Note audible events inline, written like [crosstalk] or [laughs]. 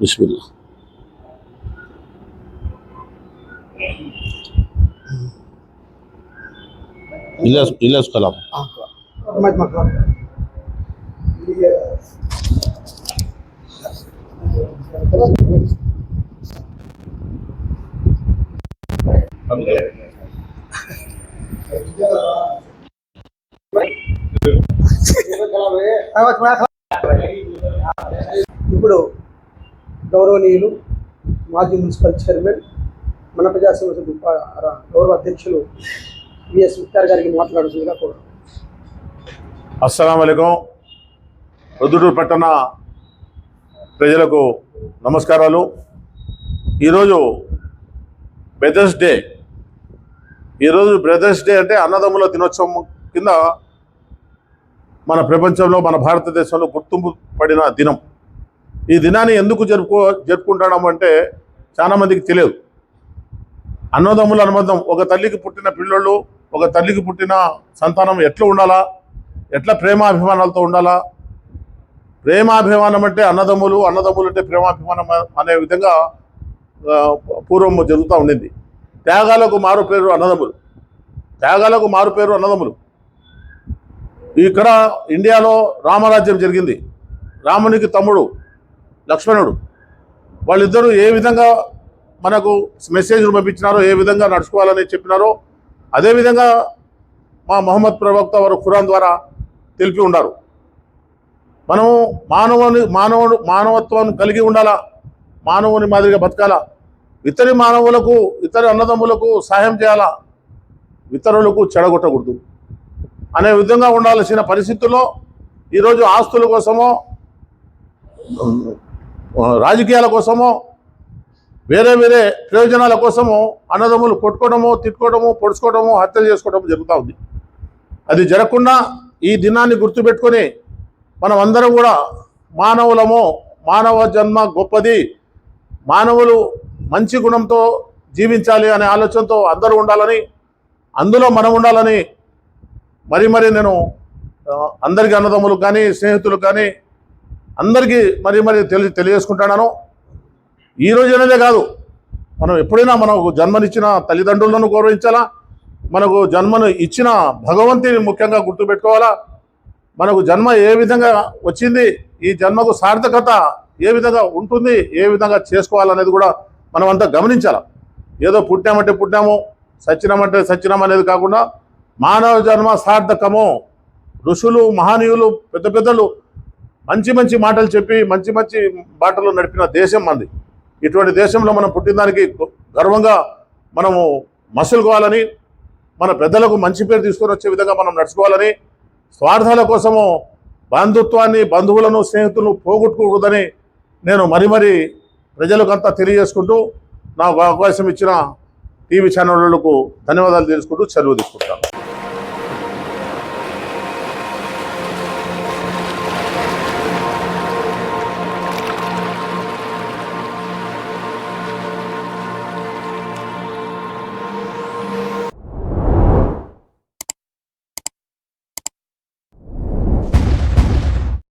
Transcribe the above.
بسم الله. إلياس إلياس كلام. [laughs] آواز ما ఇప్పుడు గౌరవనీయులు మాజీ మున్సిపల్ చైర్మన్ మన ప్రజా సంఘ గౌరవ అధ్యక్షులు విఎస్ ముక్తార్ గారికి మాట్లాడుతుందిగా కూడా అస్సలం అయికం రుద్దుటూరు పట్టణ ప్రజలకు నమస్కారాలు. ఈరోజు బ్రదర్స్ డే. ఈరోజు బ్రదర్స్ డే అంటే అన్నదమ్ముల దినోత్సవం కింద మన ప్రపంచంలో మన భారతదేశంలో గుర్తింపు పడిన దినం. ఈ దినాన్ని ఎందుకు జరుపుకో జరుపుకుంటాం అంటే చాలామందికి తెలియదు. అన్నదమ్ముల అనుబంధం ఒక తల్లికి పుట్టిన పిల్లోళ్ళు ఒక తల్లికి పుట్టిన సంతానం ఎట్లా ఉండాలా? ఎట్లా ప్రేమాభిమానాలతో ఉండాలా? ప్రేమాభిమానం అంటే అన్నదమ్ములు అన్నదమ్ములు అంటే ప్రేమాభిమానం అనే విధంగా పూర్వం జరుగుతూ ఉండింది. త్యాగాలకు మారు పేరు అన్నదమ్ములు. త్యాగాలకు మారు పేరు అన్నదమ్ములు. ఇక్కడ ఇండియాలో రామరాజ్యం జరిగింది. రామునికి తమ్ముడు లక్ష్మణుడు. వాళ్ళిద్దరూ ఏ విధంగా మనకు మెసేజ్లు పంపించినారో ఏ విధంగా నడుచుకోవాలని చెప్పినారో అదేవిధంగా మా మహమ్మద్ ప్రవక్త వారు ఖురాన్ ద్వారా తెలిపి ఉన్నారు మనము మానవుని మానవుడు మానవత్వాన్ని కలిగి ఉండాలా? మానవుని మాదిరిగా బతకాలా? ఇతరి మానవులకు ఇతర అన్నదమ్ములకు సహాయం చేయాలా? ఇతరులకు చెడగొట్టకూడదు. అనే విధంగా ఉండాల్సిన పరిస్థితుల్లో ఈరోజు ఆస్తుల కోసమో రాజకీయాల కోసమో వేరే వేరే ప్రయోజనాల కోసము అన్నదమ్ములు కొట్టుకోవడము తిట్టుకోవడము పొడుచుకోవడము హత్యలు చేసుకోవడము జరుగుతూ ఉంది. అది జరగకుండా ఈ దినాన్ని గుర్తుపెట్టుకొని మనం అందరం కూడా మానవులము మానవ జన్మ గొప్పది మానవులు మంచి గుణంతో జీవించాలి అనే ఆలోచనతో అందరూ ఉండాలని అందులో మనం ఉండాలని మరి మరి నేను అందరికీ అన్నదమ్ములకు కానీ స్నేహితులకు కానీ అందరికీ మరి మరి తెలి తెలియజేసుకుంటున్నాను. ఈ రోజు అనేదే కాదు మనం ఎప్పుడైనా మనకు జన్మనిచ్చిన తల్లిదండ్రులను గౌరవించాలా? మనకు జన్మను ఇచ్చిన భగవంతుని ముఖ్యంగా గుర్తుపెట్టుకోవాలా? మనకు జన్మ ఏ విధంగా వచ్చింది? ఈ జన్మకు సార్థకత ఏ విధంగా ఉంటుంది? ఏ విధంగా చేసుకోవాలనేది కూడా మనం అంతా గమనించాలి? ఏదో పుట్టామంటే పుట్టాము సచ్చినామంటే సచ్చినాం అనేది కాకుండా మానవ జన్మ సార్థకము. ఋషులు మహనీయులు పెద్ద పెద్దలు మంచి మంచి మాటలు చెప్పి మంచి మంచి బాటలు నడిపిన దేశం మంది. ఇటువంటి దేశంలో మనం పుట్టిన గర్వంగా మనము మసులుకోవాలని మన పెద్దలకు మంచి పేరు తీసుకొని వచ్చే విధంగా మనం నడుచుకోవాలని స్వార్థాల కోసము బంధుత్వాన్ని బంధువులను స్నేహితులను పోగొట్టుకోకూడదని నేను మరి మరి ప్రజలకంతా తెలియజేసుకుంటూ నాకు అవకాశం ఇచ్చిన టీవీ ఛానళ్ళకు ధన్యవాదాలు తెలుసుకుంటూ చదువు తీసుకుంటాను.